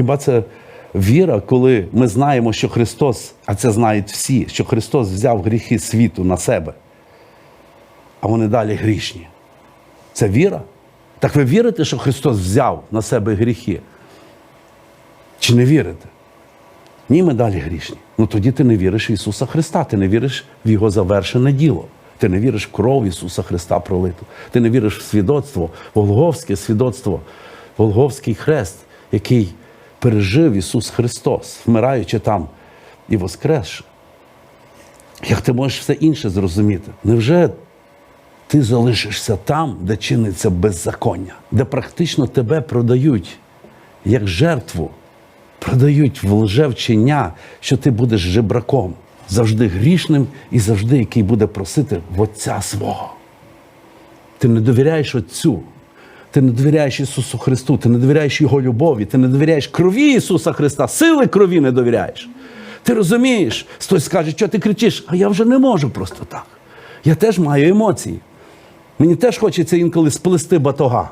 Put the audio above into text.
Хіба це віра, коли ми знаємо, що Христос, а це знають всі, що Христос взяв гріхи світу на себе, а вони далі грішні. Це віра? Так ви вірите, що Христос взяв на себе гріхи? Чи не вірите? Ні, ми далі грішні. Ну тоді ти не віриш в Ісуса Христа, ти не віриш в Його завершене діло. Ти не віриш в кров Ісуса Христа пролиту. Ти не віриш в свідоцтво, Волговське свідоцтво, Волговський хрест, який пережив Ісус Христос, вмираючи там і воскресши. Як ти можеш все інше зрозуміти? Невже ти залишишся там, де чиниться беззаконня, де практично тебе продають як жертву, продають в лжевчення, що ти будеш жебраком, завжди грішним і завжди, який буде просити в Отця свого. Ти не довіряєш Отцю. Ти не довіряєш Ісусу Христу, ти не довіряєш Його любові, ти не довіряєш крові Ісуса Христа, сили крові не довіряєш. Ти розумієш, хтось скаже, що ти кричиш, а я вже не можу просто так. Я теж маю емоції. Мені теж хочеться інколи сплести батога.